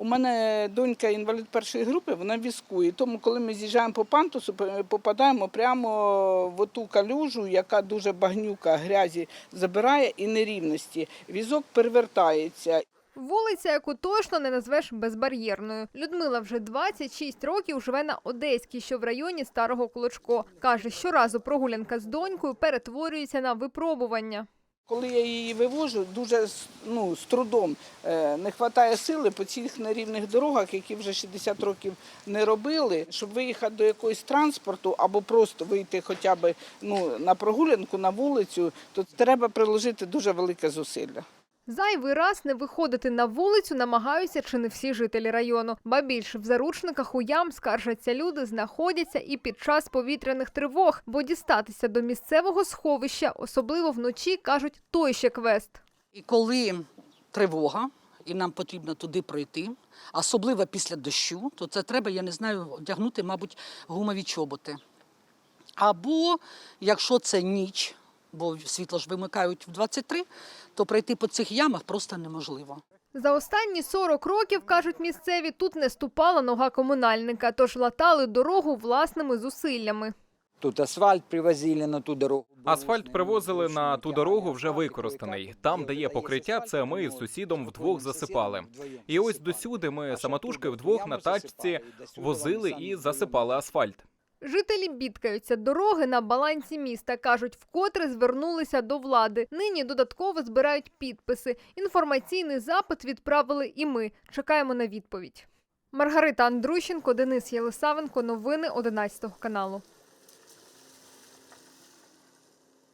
У мене донька інвалід першої групи, вона в візку. І тому, коли ми з'їжджаємо по пантусу, попадаємо прямо в оту калюжу, яка дуже багнюка грязі забирає і нерівності. Візок перевертається. Вулиця, яку точно не назвеш безбар'єрною. Людмила вже 26 років живе на Одеській, що в районі Старого Клочко. Каже, щоразу прогулянка з донькою перетворюється на випробування. Коли я її вивожу, дуже ну, з трудом е, не вистачає сили по цих нерівних дорогах, які вже 60 років не робили. Щоб виїхати до якогось транспорту або просто вийти хоча б ну, на прогулянку, на вулицю, то треба приложити дуже велике зусилля. Зайвий раз не виходити на вулицю намагаються чи не всі жителі району. Ба більше в заручниках у ям скаржаться люди, знаходяться і під час повітряних тривог, бо дістатися до місцевого сховища, особливо вночі, кажуть, той ще квест. І коли тривога, і нам потрібно туди пройти, особливо після дощу, то це треба, я не знаю, одягнути, мабуть, гумові чоботи. Або якщо це ніч, бо світло ж вимикають в 23, то пройти по цих ямах просто неможливо. За останні 40 років, кажуть місцеві, тут не ступала нога комунальника, тож латали дорогу власними зусиллями. Тут асфальт привозили на ту дорогу. Асфальт привозили на ту дорогу вже використаний. Там, де є покриття, це ми з сусідом вдвох засипали. І ось досюди ми самотужки вдвох на тачці возили і засипали асфальт. Жителі бідкаються дороги на балансі міста. кажуть, вкотре звернулися до влади. Нині додатково збирають підписи. Інформаційний запит відправили і ми. Чекаємо на відповідь. Маргарита Андрущенко, Денис Єлисавенко. Новини 11 каналу.